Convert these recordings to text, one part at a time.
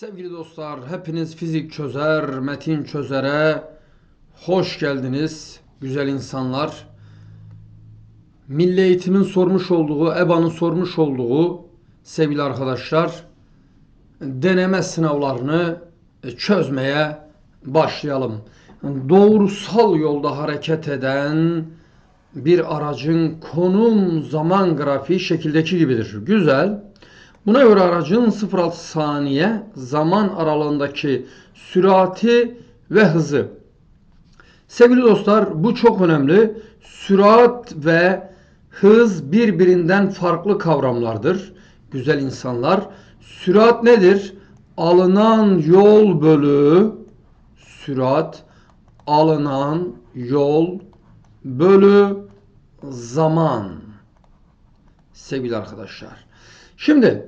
Sevgili dostlar, hepiniz fizik çözer, metin çözere hoş geldiniz güzel insanlar. Milli Eğitim'in sormuş olduğu, EBA'nın sormuş olduğu sevgili arkadaşlar deneme sınavlarını çözmeye başlayalım. Doğrusal yolda hareket eden bir aracın konum zaman grafiği şekildeki gibidir. Güzel. Buna göre aracın 0.6 saniye zaman aralığındaki sürati ve hızı. Sevgili dostlar bu çok önemli. Sürat ve hız birbirinden farklı kavramlardır. Güzel insanlar. Sürat nedir? Alınan yol bölü sürat alınan yol bölü zaman. Sevgili arkadaşlar. Şimdi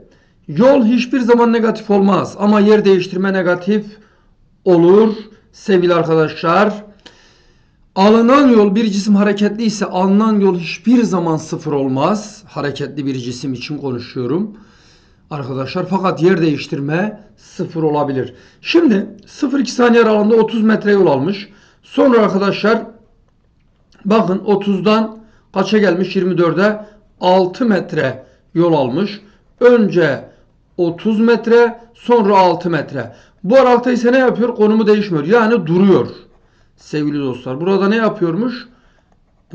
yol hiçbir zaman negatif olmaz ama yer değiştirme negatif olur sevgili arkadaşlar. Alınan yol bir cisim hareketli ise alınan yol hiçbir zaman sıfır olmaz. Hareketli bir cisim için konuşuyorum. Arkadaşlar fakat yer değiştirme sıfır olabilir. Şimdi 0-2 saniye aralığında 30 metre yol almış. Sonra arkadaşlar bakın 30'dan kaça gelmiş 24'e 6 metre yol almış. Önce 30 metre sonra 6 metre. Bu aralıkta ise ne yapıyor? Konumu değişmiyor. Yani duruyor. Sevgili dostlar. Burada ne yapıyormuş?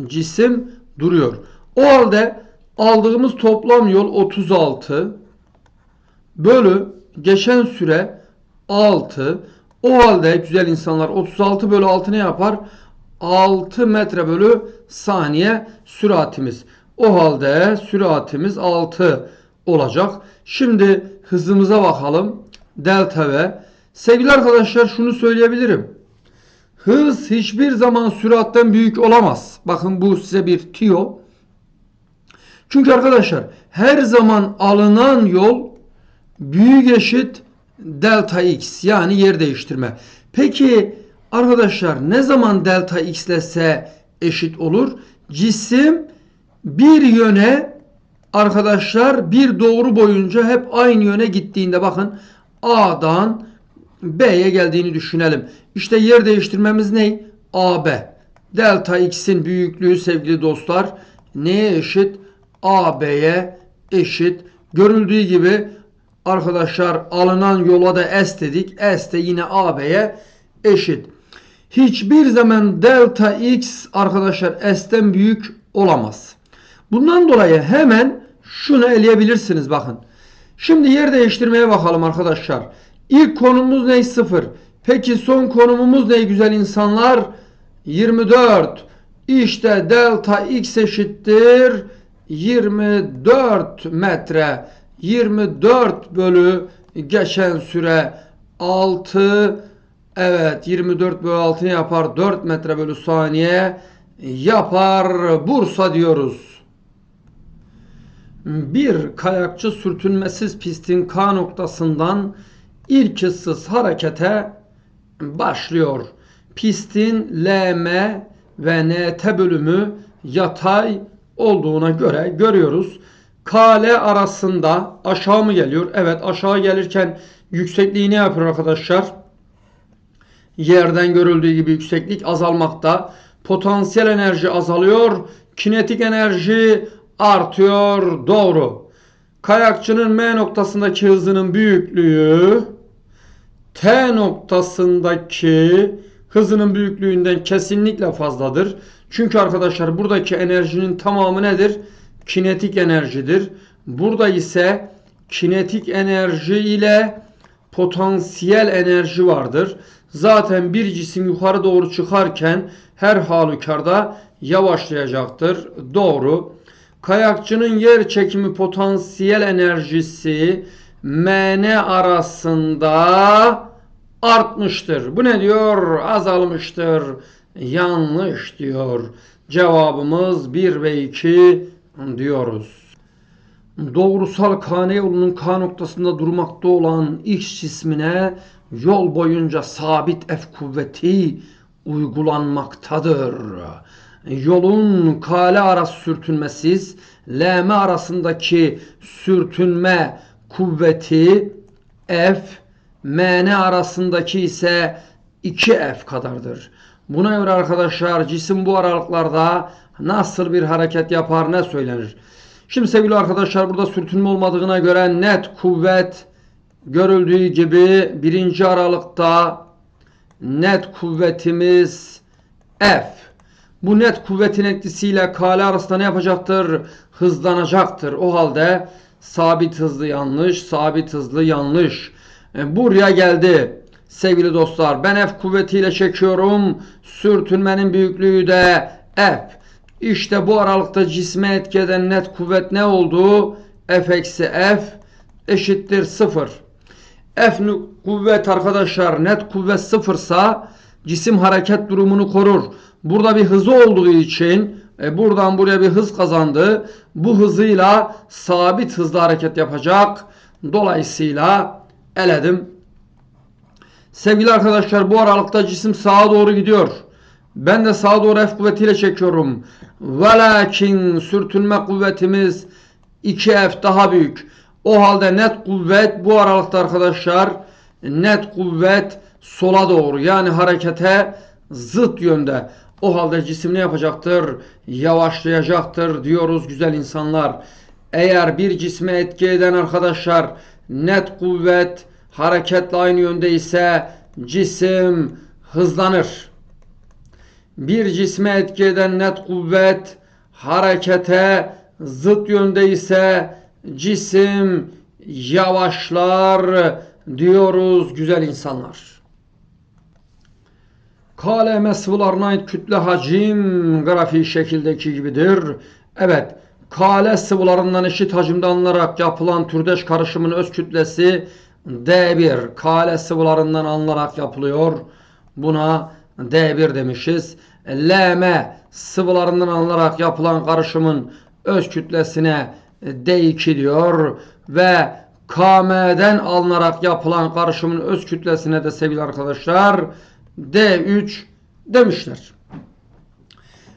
Cisim duruyor. O halde aldığımız toplam yol 36 bölü geçen süre 6. O halde güzel insanlar 36 bölü 6 ne yapar? 6 metre bölü saniye süratimiz. O halde süratimiz 6 olacak. Şimdi hızımıza bakalım. Delta V. Sevgili arkadaşlar şunu söyleyebilirim. Hız hiçbir zaman süratten büyük olamaz. Bakın bu size bir tiyo. Çünkü arkadaşlar her zaman alınan yol büyük eşit delta x yani yer değiştirme. Peki arkadaşlar ne zaman delta x ile s eşit olur? Cisim bir yöne arkadaşlar bir doğru boyunca hep aynı yöne gittiğinde bakın A'dan B'ye geldiğini düşünelim. İşte yer değiştirmemiz ne? AB. Delta x'in büyüklüğü sevgili dostlar neye eşit? AB'ye eşit. Görüldüğü gibi arkadaşlar alınan yola da S dedik. S de yine AB'ye eşit. Hiçbir zaman delta x arkadaşlar S'ten büyük olamaz. Bundan dolayı hemen şunu eleyebilirsiniz bakın. Şimdi yer değiştirmeye bakalım arkadaşlar. İlk konumuz ne? 0. Peki son konumumuz ne güzel insanlar? 24. İşte delta x eşittir 24 metre. 24 bölü geçen süre 6 evet 24 bölü 6 yapar 4 metre bölü saniye yapar Bursa diyoruz. Bir kayakçı sürtünmesiz pistin K noktasından ilk hızsız harekete başlıyor. Pistin LM ve NT bölümü yatay olduğuna göre görüyoruz. KL arasında aşağı mı geliyor? Evet aşağı gelirken yüksekliği ne yapıyor arkadaşlar? Yerden görüldüğü gibi yükseklik azalmakta. Potansiyel enerji azalıyor. Kinetik enerji artıyor. Doğru. Kayakçının M noktasındaki hızının büyüklüğü T noktasındaki hızının büyüklüğünden kesinlikle fazladır. Çünkü arkadaşlar buradaki enerjinin tamamı nedir? Kinetik enerjidir. Burada ise kinetik enerji ile potansiyel enerji vardır. Zaten bir cisim yukarı doğru çıkarken her halükarda yavaşlayacaktır. Doğru. Kayakçının yer çekimi potansiyel enerjisi MN arasında artmıştır. Bu ne diyor? Azalmıştır. Yanlış diyor. Cevabımız 1 ve 2 diyoruz. Doğrusal kane yolunun K noktasında durmakta olan X cismine yol boyunca sabit F kuvveti uygulanmaktadır. Yolun kale arası sürtünmesiz LM arasındaki sürtünme kuvveti F MN arasındaki ise 2F kadardır. Buna göre arkadaşlar cisim bu aralıklarda nasıl bir hareket yapar ne söylenir? Şimdi sevgili arkadaşlar burada sürtünme olmadığına göre net kuvvet görüldüğü gibi birinci aralıkta net kuvvetimiz F. Bu net kuvvetin etkisiyle kale arasında ne yapacaktır? Hızlanacaktır. O halde sabit hızlı yanlış, sabit hızlı yanlış. E, buraya geldi. Sevgili dostlar ben F kuvvetiyle çekiyorum. Sürtünmenin büyüklüğü de F. İşte bu aralıkta cisme etki eden net kuvvet ne oldu? F eksi F eşittir 0. F kuvvet arkadaşlar net kuvvet sıfırsa cisim hareket durumunu korur. Burada bir hızı olduğu için e, buradan buraya bir hız kazandı. Bu hızıyla sabit hızlı hareket yapacak. Dolayısıyla eledim. Sevgili arkadaşlar bu aralıkta cisim sağa doğru gidiyor. Ben de sağa doğru F kuvvetiyle çekiyorum. Velakin sürtünme kuvvetimiz 2F daha büyük. O halde net kuvvet bu aralıkta arkadaşlar net kuvvet sola doğru yani harekete zıt yönde. O halde cisim ne yapacaktır? Yavaşlayacaktır diyoruz güzel insanlar. Eğer bir cisme etki eden arkadaşlar net kuvvet hareketle aynı yönde ise cisim hızlanır. Bir cisme etki eden net kuvvet harekete zıt yönde ise cisim yavaşlar diyoruz güzel insanlar. KLM sıvılarına ait kütle hacim grafiği şekildeki gibidir. Evet, KL sıvılarından eşit hacimde alınarak yapılan türdeş karışımın öz kütlesi D1. KL sıvılarından alınarak yapılıyor. Buna D1 demişiz. LM sıvılarından alınarak yapılan karışımın öz kütlesine D2 diyor ve KM'den alınarak yapılan karışımın öz kütlesine de sevgili arkadaşlar D3 demişler.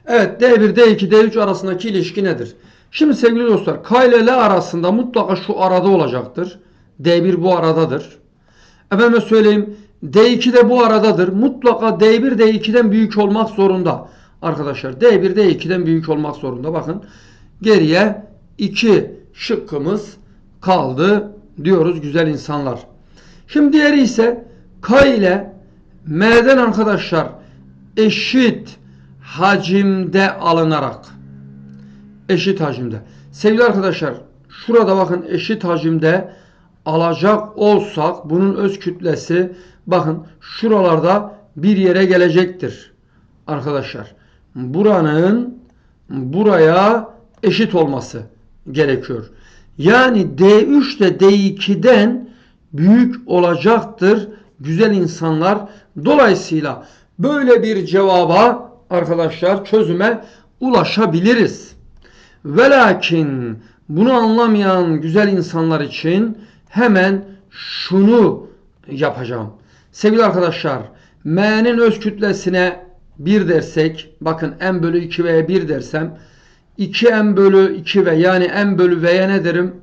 Evet D1, D2, D3 arasındaki ilişki nedir? Şimdi sevgili dostlar K ile L arasında mutlaka şu arada olacaktır. D1 bu aradadır. Efendime söyleyeyim D2 de bu aradadır. Mutlaka D1 D2'den büyük olmak zorunda. Arkadaşlar D1 D2'den büyük olmak zorunda. Bakın geriye 2 şıkkımız kaldı diyoruz güzel insanlar. Şimdi diğeri ise K ile M'den arkadaşlar eşit hacimde alınarak eşit hacimde. Sevgili arkadaşlar şurada bakın eşit hacimde alacak olsak bunun öz kütlesi bakın şuralarda bir yere gelecektir. Arkadaşlar buranın buraya eşit olması gerekiyor. Yani D3 de D2'den büyük olacaktır güzel insanlar. Dolayısıyla böyle bir cevaba arkadaşlar çözüme ulaşabiliriz. Ve lakin bunu anlamayan güzel insanlar için hemen şunu yapacağım. Sevgili arkadaşlar M'nin öz kütlesine 1 dersek bakın M bölü 2 V'ye 1 dersem 2M bölü 2 V yani M bölü V'ye ne derim?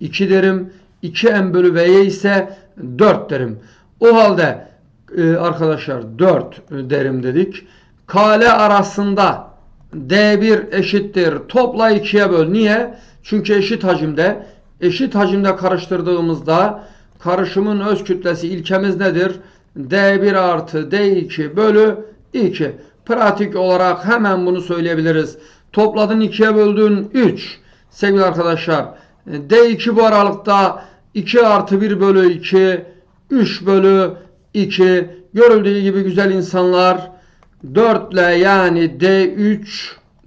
2 derim. 2M bölü V'ye ise 4 derim. O halde e, arkadaşlar 4 derim dedik. Kale arasında D1 eşittir. Topla 2'ye böl. Niye? Çünkü eşit hacimde. Eşit hacimde karıştırdığımızda karışımın öz kütlesi ilkemiz nedir? D1 artı D2 bölü 2. Pratik olarak hemen bunu söyleyebiliriz. Topladın 2'ye böldün 3. Sevgili arkadaşlar D2 bu aralıkta 2 artı 1 bölü 2 3 bölü 2 görüldüğü gibi güzel insanlar 4 ile yani D3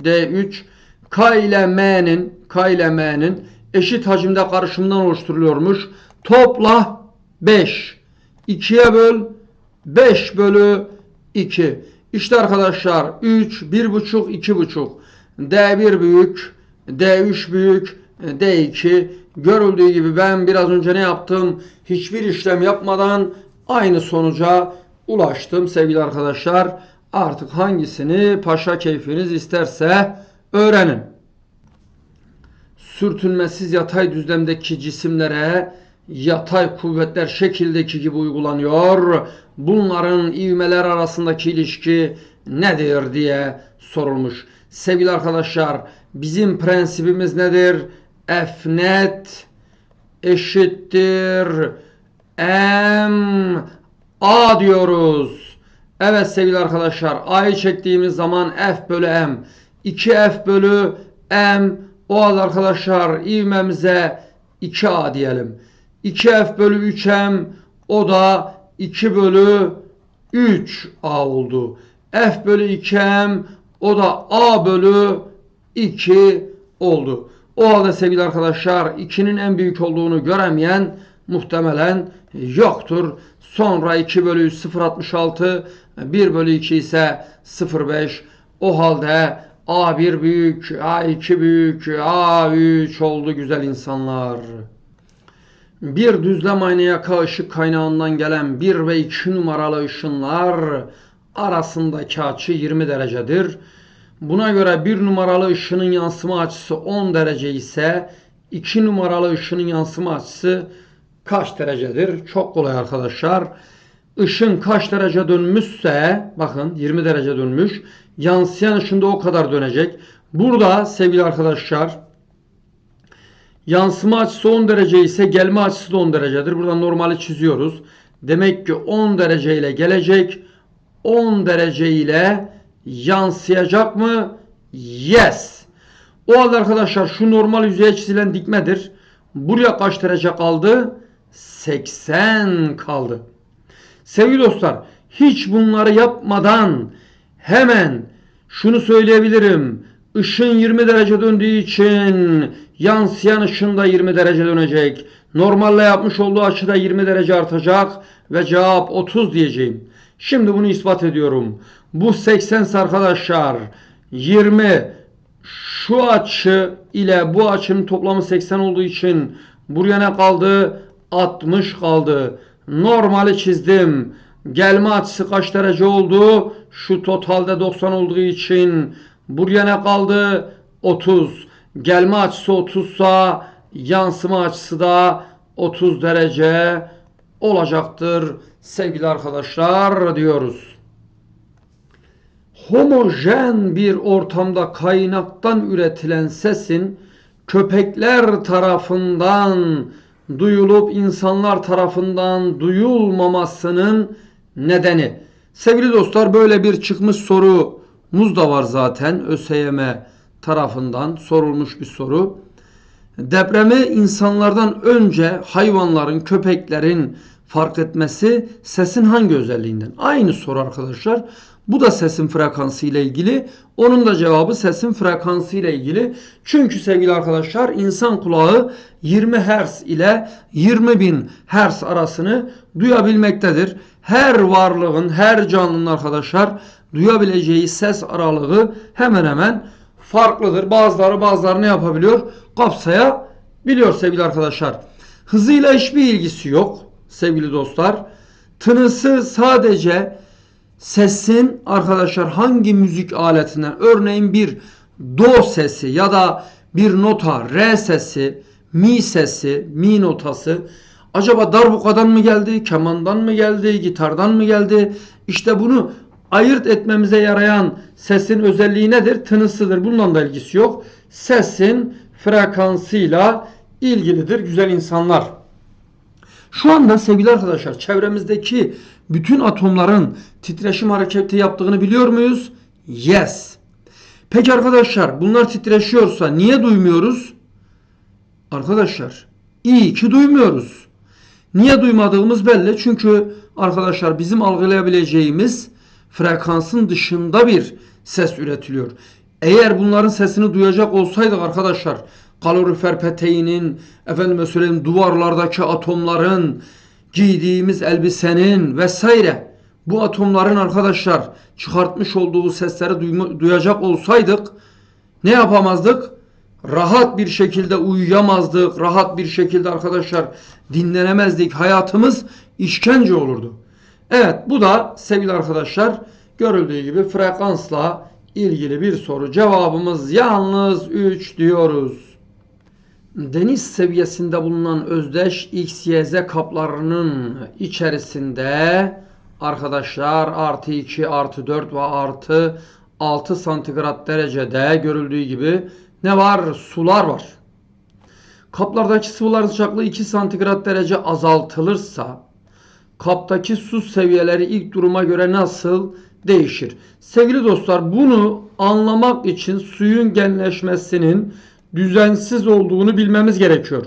D3 K ile M'nin K ile M'nin eşit hacimde karışımdan oluşturuluyormuş. Topla 5. 2'ye böl 5 bölü 2. İşte arkadaşlar 3, 1,5, 2,5. D1 büyük, D3 büyük, D2 görüldüğü gibi ben biraz önce ne yaptım? Hiçbir işlem yapmadan aynı sonuca ulaştım sevgili arkadaşlar. Artık hangisini paşa keyfiniz isterse öğrenin. Sürtünmesiz yatay düzlemdeki cisimlere yatay kuvvetler şekildeki gibi uygulanıyor. Bunların ivmeler arasındaki ilişki nedir diye sorulmuş. Sevgili arkadaşlar bizim prensibimiz nedir? F net eşittir M A diyoruz. Evet sevgili arkadaşlar A'yı çektiğimiz zaman F bölü M 2F bölü M o halde arkadaşlar ivmemize 2A diyelim. 2F bölü 3M o da 2 bölü 3A oldu. F bölü 2M o da A bölü 2 oldu. O halde sevgili arkadaşlar 2'nin en büyük olduğunu göremeyen muhtemelen yoktur. Sonra 2 bölü 3 0.66 1 bölü 2 ise 0.5 o halde A1 büyük, A2 büyük, A3 oldu güzel insanlar. Bir düzlem aynı yaka ışık kaynağından gelen 1 ve 2 numaralı ışınlar arasındaki açı 20 derecedir. Buna göre 1 numaralı ışının yansıma açısı 10 derece ise 2 numaralı ışının yansıma açısı kaç derecedir? Çok kolay arkadaşlar. Işın kaç derece dönmüşse bakın 20 derece dönmüş. Yansıyan ışın da o kadar dönecek. Burada sevgili arkadaşlar yansıma açısı 10 derece ise gelme açısı da 10 derecedir. Burada normali çiziyoruz. Demek ki 10 derece ile gelecek. 10 derece ile yansıyacak mı? Yes. O halde arkadaşlar şu normal yüzeye çizilen dikmedir. Buraya kaç derece kaldı? 80 kaldı. Sevgili dostlar, hiç bunları yapmadan hemen şunu söyleyebilirim. Işın 20 derece döndüğü için yansıyan ışın da 20 derece dönecek. Normalle yapmış olduğu açıda 20 derece artacak ve cevap 30 diyeceğim. Şimdi bunu ispat ediyorum. Bu 80 arkadaşlar 20 şu açı ile bu açının toplamı 80 olduğu için buraya ne kaldı? 60 kaldı. Normali çizdim. Gelme açısı kaç derece oldu? Şu totalde 90 olduğu için buraya ne kaldı? 30. Gelme açısı 30 sa yansıma açısı da 30 derece olacaktır sevgili arkadaşlar diyoruz. Homojen bir ortamda kaynaktan üretilen sesin köpekler tarafından duyulup insanlar tarafından duyulmamasının nedeni. Sevgili dostlar böyle bir çıkmış sorumuz da var zaten ÖSYM tarafından sorulmuş bir soru. Depremi insanlardan önce hayvanların, köpeklerin fark etmesi sesin hangi özelliğinden? Aynı soru arkadaşlar. Bu da sesin frekansı ile ilgili. Onun da cevabı sesin frekansı ile ilgili. Çünkü sevgili arkadaşlar insan kulağı 20 Hz ile 20 bin Hz arasını duyabilmektedir. Her varlığın, her canlının arkadaşlar duyabileceği ses aralığı hemen hemen farklıdır. Bazıları bazıları ne yapabiliyor? Kapsayabiliyor sevgili arkadaşlar. Hızıyla hiçbir ilgisi yok sevgili dostlar. Tınısı sadece sesin arkadaşlar hangi müzik aletinden örneğin bir do sesi ya da bir nota re sesi, mi sesi, mi notası acaba darbukadan mı geldi, kemandan mı geldi, gitardan mı geldi? İşte bunu ayırt etmemize yarayan sesin özelliği nedir? Tınısıdır. Bununla da ilgisi yok. Sesin frekansıyla ilgilidir güzel insanlar. Şu anda sevgili arkadaşlar çevremizdeki bütün atomların titreşim hareketi yaptığını biliyor muyuz? Yes. Peki arkadaşlar bunlar titreşiyorsa niye duymuyoruz? Arkadaşlar iyi ki duymuyoruz. Niye duymadığımız belli. Çünkü arkadaşlar bizim algılayabileceğimiz frekansın dışında bir ses üretiliyor. Eğer bunların sesini duyacak olsaydık arkadaşlar kalorifer peteğinin, efendime söyleyeyim duvarlardaki atomların, giydiğimiz elbisenin vesaire bu atomların arkadaşlar çıkartmış olduğu sesleri duyacak olsaydık ne yapamazdık? Rahat bir şekilde uyuyamazdık. Rahat bir şekilde arkadaşlar dinlenemezdik. Hayatımız işkence olurdu. Evet bu da sevgili arkadaşlar görüldüğü gibi frekansla ilgili bir soru. Cevabımız yalnız 3 diyoruz. Deniz seviyesinde bulunan özdeş X, Y, Z kaplarının içerisinde arkadaşlar artı 2, artı 4 ve artı 6 santigrat derecede görüldüğü gibi ne var? Sular var. Kaplardaki sıvıların sıcaklığı 2 santigrat derece azaltılırsa kaptaki su seviyeleri ilk duruma göre nasıl değişir? Sevgili dostlar bunu anlamak için suyun genleşmesinin düzensiz olduğunu bilmemiz gerekiyor.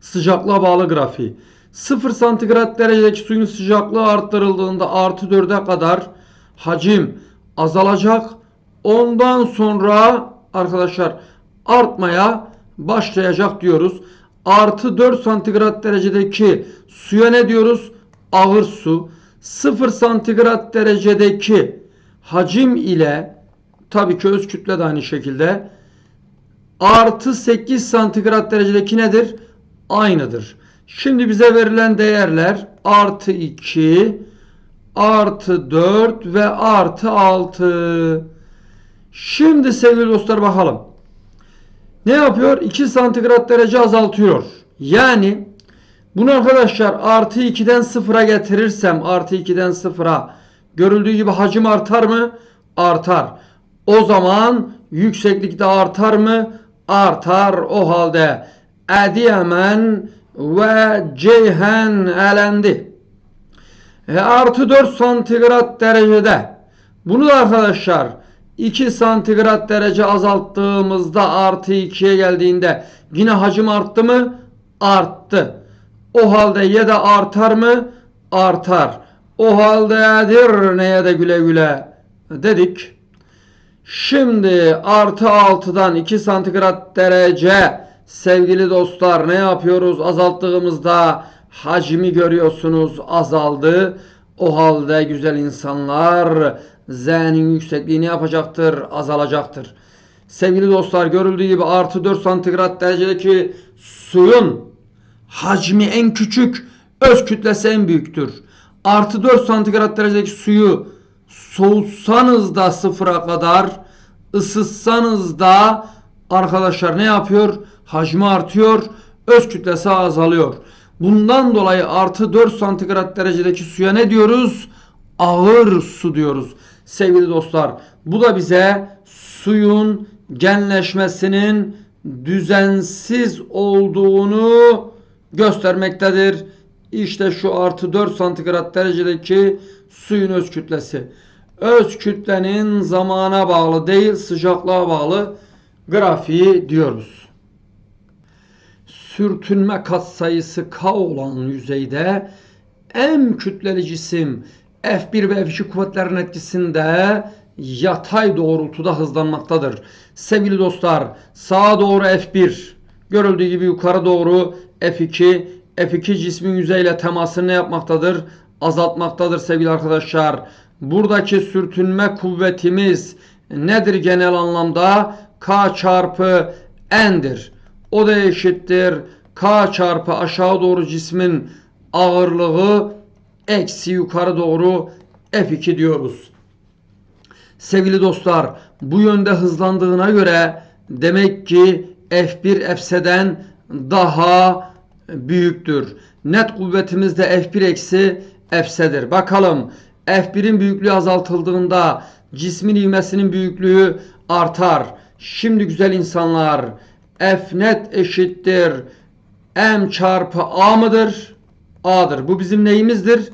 Sıcaklığa bağlı grafiği. 0 santigrat derecedeki suyun sıcaklığı arttırıldığında artı 4'e kadar hacim azalacak. Ondan sonra arkadaşlar artmaya başlayacak diyoruz. Artı 4 santigrat derecedeki suya ne diyoruz? Ağır su. 0 santigrat derecedeki hacim ile tabii ki öz kütle de aynı şekilde artı 8 santigrat derecedeki nedir? Aynıdır. Şimdi bize verilen değerler artı 2 artı 4 ve artı 6. Şimdi sevgili dostlar bakalım. Ne yapıyor? 2 santigrat derece azaltıyor. Yani bunu arkadaşlar artı 2'den 0'a getirirsem artı 2'den 0'a görüldüğü gibi hacim artar mı? Artar. O zaman yükseklikte artar mı? Artar. O halde Ediyemen ve Ceyhen elendi. E, artı 4 santigrat derecede. Bunu da arkadaşlar 2 santigrat derece azalttığımızda artı 2'ye geldiğinde yine hacim arttı mı? Arttı. O halde ye de artar mı? Artar. O halde Edirne'ye de güle güle dedik. Şimdi artı 6'dan 2 santigrat derece sevgili dostlar ne yapıyoruz? Azalttığımızda hacmi görüyorsunuz azaldı. O halde güzel insanlar Z'nin yüksekliği ne yapacaktır? Azalacaktır. Sevgili dostlar görüldüğü gibi artı 4 santigrat derecedeki suyun hacmi en küçük, öz kütlesi en büyüktür. Artı 4 santigrat derecedeki suyu soğutsanız da sıfıra kadar, ısıtsanız da arkadaşlar ne yapıyor? Hacmi artıyor, öz kütlesi azalıyor. Bundan dolayı artı 4 santigrat derecedeki suya ne diyoruz? Ağır su diyoruz. Sevgili dostlar bu da bize suyun genleşmesinin düzensiz olduğunu göstermektedir. İşte şu artı 4 santigrat derecedeki suyun öz kütlesi. Öz kütlenin zamana bağlı değil sıcaklığa bağlı grafiği diyoruz. Sürtünme katsayısı K olan yüzeyde M kütleli cisim F1 ve F2 kuvvetlerin etkisinde yatay doğrultuda hızlanmaktadır. Sevgili dostlar sağa doğru F1 görüldüğü gibi yukarı doğru F2 F2 cismin yüzeyle temasını yapmaktadır? Azaltmaktadır sevgili arkadaşlar. Buradaki sürtünme kuvvetimiz nedir genel anlamda? K çarpı N'dir. O da eşittir. K çarpı aşağı doğru cismin ağırlığı eksi yukarı doğru F2 diyoruz. Sevgili dostlar bu yönde hızlandığına göre demek ki F1 F'den daha büyüktür. Net kuvvetimiz de F1 eksi F'sedir. Bakalım F1'in büyüklüğü azaltıldığında cismin ivmesinin büyüklüğü artar. Şimdi güzel insanlar F net eşittir M çarpı A mıdır? A'dır. Bu bizim neyimizdir?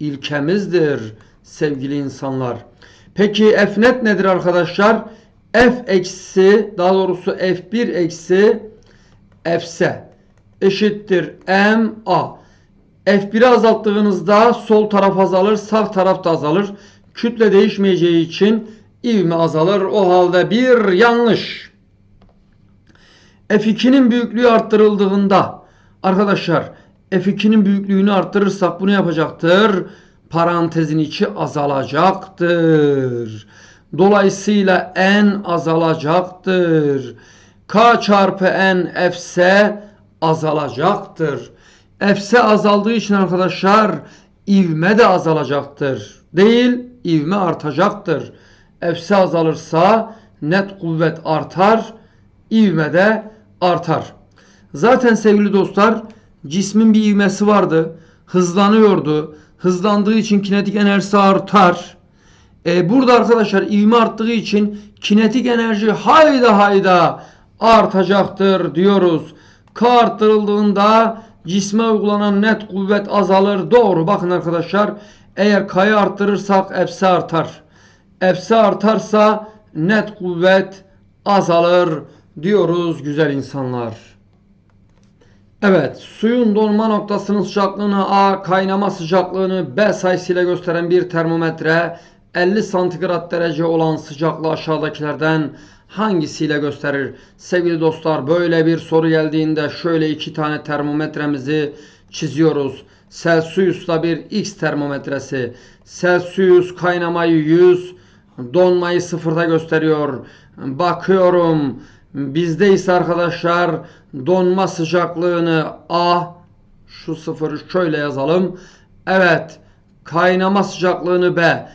İlkemizdir sevgili insanlar. Peki F net nedir arkadaşlar? F eksi daha doğrusu F1 eksi F'se eşittir M A. F1'i azalttığınızda sol taraf azalır, sağ taraf da azalır. Kütle değişmeyeceği için ivme azalır. O halde bir yanlış. F2'nin büyüklüğü arttırıldığında arkadaşlar F2'nin büyüklüğünü arttırırsak bunu yapacaktır. Parantezin içi azalacaktır. Dolayısıyla n azalacaktır. K çarpı n f'se azalacaktır. F'se azaldığı için arkadaşlar ivme de azalacaktır. Değil, ivme artacaktır. F'se azalırsa net kuvvet artar, ivme de artar. Zaten sevgili dostlar cismin bir ivmesi vardı. Hızlanıyordu. Hızlandığı için kinetik enerjisi artar. E, burada arkadaşlar ivme arttığı için kinetik enerji hayda hayda artacaktır diyoruz. K arttırıldığında cisme uygulanan net kuvvet azalır. Doğru. Bakın arkadaşlar eğer K'yı arttırırsak F'si artar. F'si artarsa net kuvvet azalır diyoruz güzel insanlar. Evet, suyun donma noktasının sıcaklığını A, kaynama sıcaklığını B sayısıyla gösteren bir termometre 50 santigrat derece olan sıcaklığı aşağıdakilerden hangisiyle gösterir? Sevgili dostlar böyle bir soru geldiğinde şöyle iki tane termometremizi çiziyoruz. Celsius'ta bir X termometresi. Celsius kaynamayı 100, donmayı sıfırda gösteriyor. Bakıyorum bizde ise arkadaşlar donma sıcaklığını A şu sıfırı şöyle yazalım. Evet kaynama sıcaklığını B.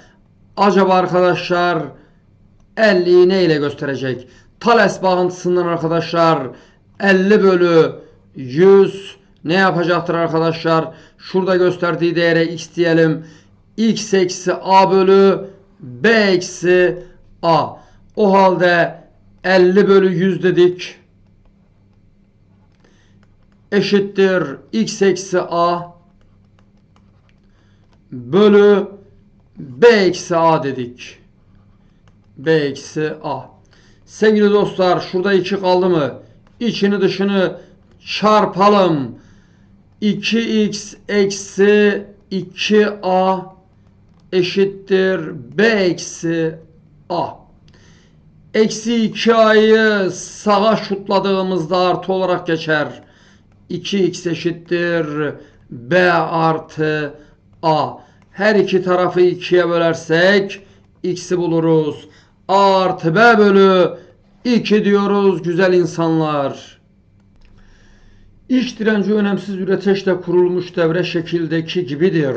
Acaba arkadaşlar 50'yi ne ile gösterecek? Thales bağıntısından arkadaşlar 50 bölü 100 ne yapacaktır arkadaşlar? Şurada gösterdiği değere x diyelim. x eksi a bölü b eksi a. O halde 50 bölü 100 dedik. Eşittir x eksi a bölü b eksi a dedik. B eksi a. Sevgili dostlar şurada 2 kaldı mı? İçini dışını çarpalım. 2x eksi 2a eşittir b eksi a. Eksi 2a'yı sağa şutladığımızda artı olarak geçer. 2x eşittir b artı a. Her iki tarafı 2'ye bölersek x'i buluruz. A artı b bölü 2 diyoruz güzel insanlar. İç direnci önemsiz üreteçle kurulmuş devre şekildeki gibidir.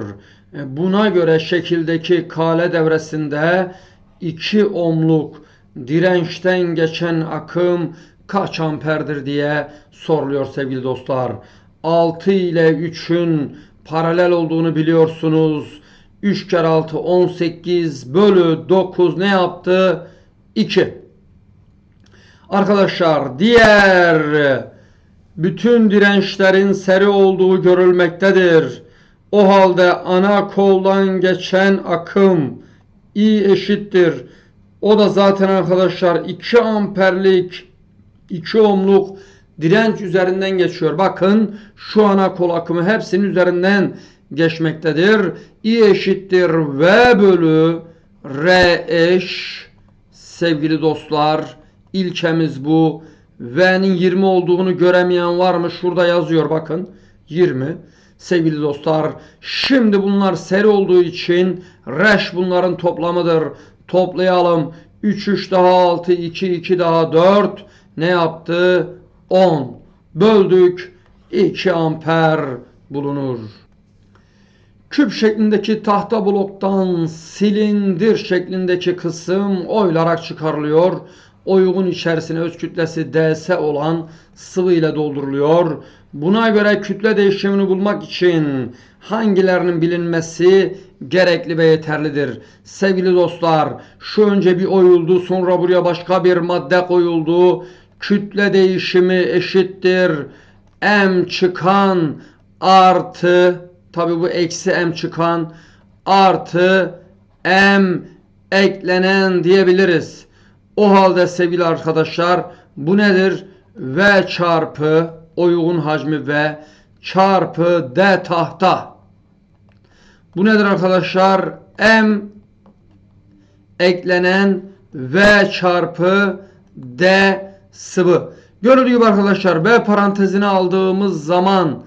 E, Buna göre şekildeki kale devresinde 2 ohmluk dirençten geçen akım kaç amperdir diye soruluyor sevgili dostlar. 6 ile 3'ün paralel olduğunu biliyorsunuz. 3 kere 6 18 bölü 9 ne yaptı? 2. Arkadaşlar diğer bütün dirençlerin seri olduğu görülmektedir. O halde ana koldan geçen akım I eşittir. O da zaten arkadaşlar 2 amperlik 2 ohmluk direnç üzerinden geçiyor. Bakın şu ana kol akımı hepsinin üzerinden geçmektedir. I eşittir V bölü R eş sevgili dostlar ilkemiz bu. V'nin 20 olduğunu göremeyen var mı? Şurada yazıyor bakın. 20. Sevgili dostlar şimdi bunlar seri olduğu için reş bunların toplamıdır. Toplayalım. 3 3 daha 6 2 2 daha 4 ne yaptı? 10. Böldük. 2 amper bulunur. Küp şeklindeki tahta bloktan silindir şeklindeki kısım oylarak çıkarılıyor. Oyuğun içerisine öz kütlesi ds olan sıvı ile dolduruluyor. Buna göre kütle değişimini bulmak için hangilerinin bilinmesi gerekli ve yeterlidir. Sevgili dostlar, şu önce bir oyuldu, sonra buraya başka bir madde koyuldu. Kütle değişimi eşittir m çıkan artı tabi bu eksi m çıkan artı m eklenen diyebiliriz. O halde sevgili arkadaşlar bu nedir? V çarpı oyuğun hacmi V çarpı D tahta. Bu nedir arkadaşlar? M eklenen V çarpı D sıvı. Gördüğünüz gibi arkadaşlar B parantezine aldığımız zaman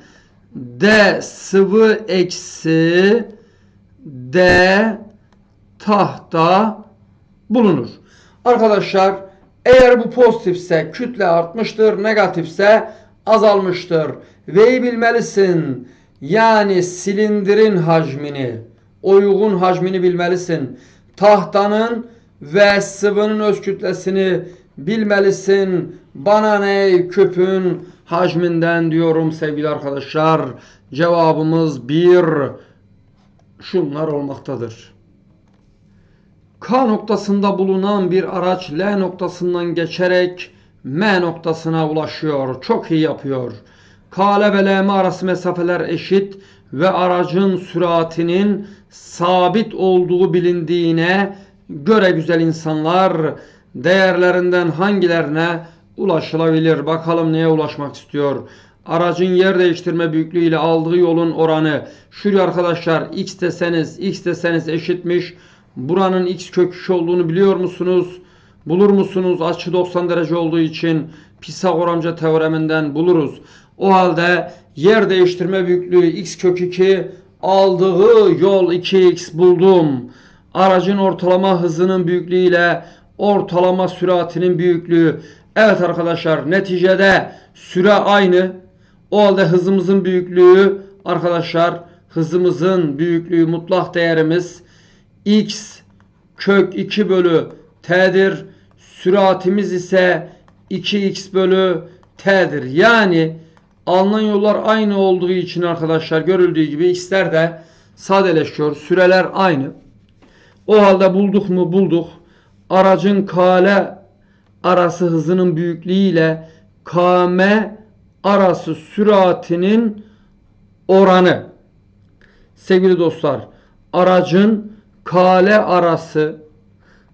D sıvı eksi D tahta bulunur. Arkadaşlar eğer bu pozitifse kütle artmıştır, negatifse azalmıştır. V'yi bilmelisin. Yani silindirin hacmini, oyuğun hacmini bilmelisin. Tahtanın ve sıvının öz kütlesini bilmelisin bana ne küpün hacminden diyorum sevgili arkadaşlar. Cevabımız bir şunlar olmaktadır. K noktasında bulunan bir araç L noktasından geçerek M noktasına ulaşıyor. Çok iyi yapıyor. K ile ve L arası mesafeler eşit ve aracın süratinin sabit olduğu bilindiğine göre güzel insanlar değerlerinden hangilerine ulaşılabilir? Bakalım neye ulaşmak istiyor? Aracın yer değiştirme büyüklüğü ile aldığı yolun oranı. Şuraya arkadaşlar x deseniz x deseniz eşitmiş. Buranın x kök 3 olduğunu biliyor musunuz? Bulur musunuz? Açı 90 derece olduğu için Pisagor amca teoreminden buluruz. O halde yer değiştirme büyüklüğü x kök 2 aldığı yol 2x buldum. Aracın ortalama hızının büyüklüğü ile ortalama süratinin büyüklüğü. Evet arkadaşlar neticede süre aynı. O halde hızımızın büyüklüğü arkadaşlar hızımızın büyüklüğü mutlak değerimiz x kök 2 bölü t'dir. Süratimiz ise 2x bölü t'dir. Yani alınan yollar aynı olduğu için arkadaşlar görüldüğü gibi x'ler de sadeleşiyor. Süreler aynı. O halde bulduk mu bulduk. Aracın kale arası hızının büyüklüğü ile km arası süratinin oranı. Sevgili dostlar, aracın kale arası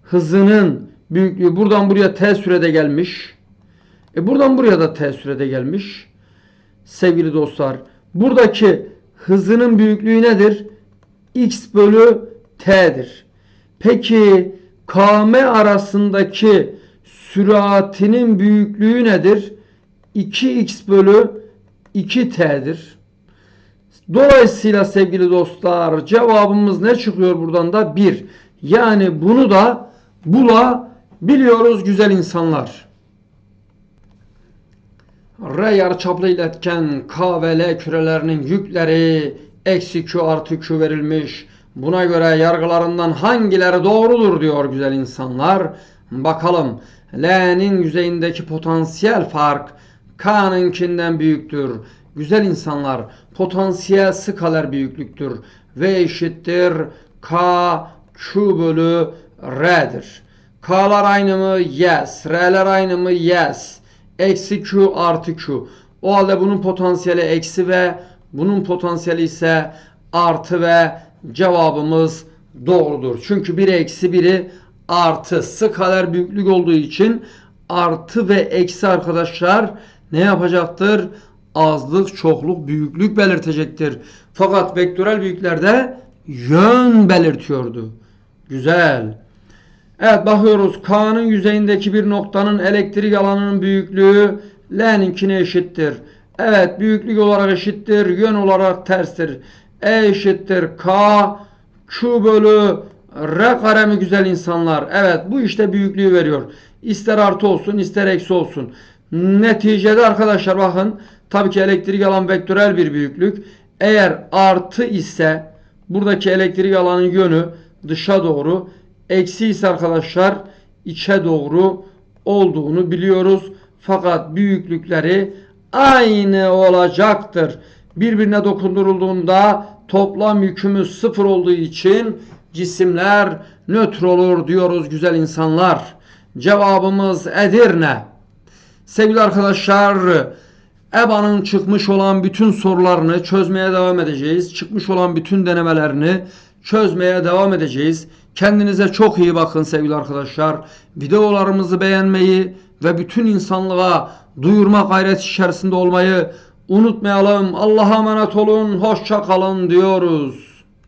hızının büyüklüğü buradan buraya t sürede gelmiş. E buradan buraya da t sürede gelmiş. Sevgili dostlar, buradaki hızının büyüklüğü nedir? x bölü t'dir. Peki km arasındaki süratinin büyüklüğü nedir? 2x bölü 2t'dir. Dolayısıyla sevgili dostlar cevabımız ne çıkıyor buradan da 1. Yani bunu da bulabiliyoruz güzel insanlar. R yarıçaplı iletken K ve L kürelerinin yükleri eksi Q artı Q verilmiş. Buna göre yargılarından hangileri doğrudur diyor güzel insanlar. Bakalım L'nin yüzeyindeki potansiyel fark K'nınkinden büyüktür. Güzel insanlar potansiyel skaler büyüklüktür. V eşittir K Q bölü R'dir. K'lar aynı mı? Yes. R'ler aynı mı? Yes. Eksi Q artı Q. O halde bunun potansiyeli eksi V. Bunun potansiyeli ise artı ve cevabımız doğrudur. Çünkü biri eksi biri artı skaler büyüklük olduğu için artı ve eksi arkadaşlar ne yapacaktır? Azlık, çokluk, büyüklük belirtecektir. Fakat vektörel büyüklerde yön belirtiyordu. Güzel. Evet bakıyoruz. K'nın yüzeyindeki bir noktanın elektrik alanının büyüklüğü L'ninkine eşittir. Evet büyüklük olarak eşittir. Yön olarak terstir. E eşittir K Q bölü R kare mi güzel insanlar? Evet bu işte büyüklüğü veriyor. İster artı olsun ister eksi olsun. Neticede arkadaşlar bakın tabii ki elektrik alan vektörel bir büyüklük. Eğer artı ise buradaki elektrik alanın yönü dışa doğru eksi ise arkadaşlar içe doğru olduğunu biliyoruz. Fakat büyüklükleri aynı olacaktır. Birbirine dokundurulduğunda toplam yükümüz sıfır olduğu için cisimler nötr olur diyoruz güzel insanlar. Cevabımız Edirne. Sevgili arkadaşlar, EBA'nın çıkmış olan bütün sorularını çözmeye devam edeceğiz. Çıkmış olan bütün denemelerini çözmeye devam edeceğiz. Kendinize çok iyi bakın sevgili arkadaşlar. Videolarımızı beğenmeyi ve bütün insanlığa duyurma gayreti içerisinde olmayı unutmayalım. Allah'a emanet olun. Hoşça kalın diyoruz.